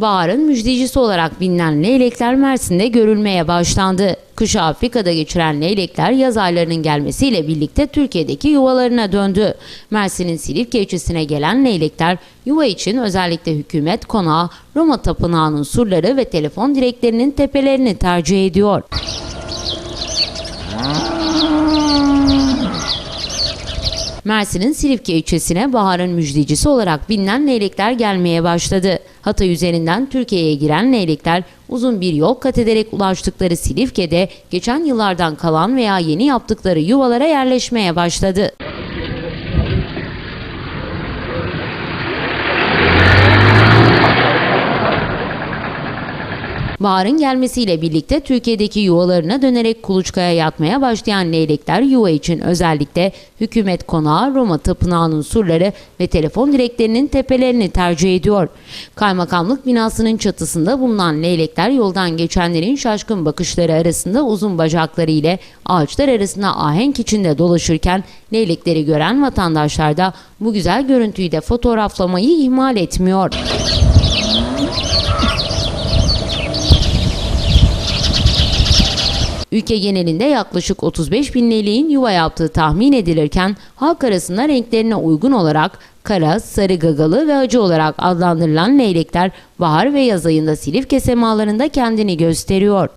Baharın müjdecisi olarak bilinen leylekler Mersin'de görülmeye başlandı. Kışı Afrika'da geçiren leylekler yaz aylarının gelmesiyle birlikte Türkiye'deki yuvalarına döndü. Mersin'in Silifke ilçesine gelen leylekler yuva için özellikle hükümet konağı, Roma Tapınağı'nın surları ve telefon direklerinin tepelerini tercih ediyor. Mersin'in Silifke ilçesine baharın müjdecisi olarak bilinen leylekler gelmeye başladı. Hatay üzerinden Türkiye'ye giren leylekler uzun bir yol kat ederek ulaştıkları Silifke'de geçen yıllardan kalan veya yeni yaptıkları yuvalara yerleşmeye başladı. Baharın gelmesiyle birlikte Türkiye'deki yuvalarına dönerek kuluçkaya yatmaya başlayan leylekler yuva için özellikle hükümet konağı, Roma tapınağının surları ve telefon direklerinin tepelerini tercih ediyor. Kaymakamlık binasının çatısında bulunan leylekler yoldan geçenlerin şaşkın bakışları arasında uzun bacakları ile ağaçlar arasında ahenk içinde dolaşırken leylekleri gören vatandaşlar da bu güzel görüntüyü de fotoğraflamayı ihmal etmiyor. Ülke genelinde yaklaşık 35 bin leyleğin yuva yaptığı tahmin edilirken halk arasında renklerine uygun olarak kara, sarı gagalı ve acı olarak adlandırılan leylekler bahar ve yaz ayında Silifke semalarında kendini gösteriyor.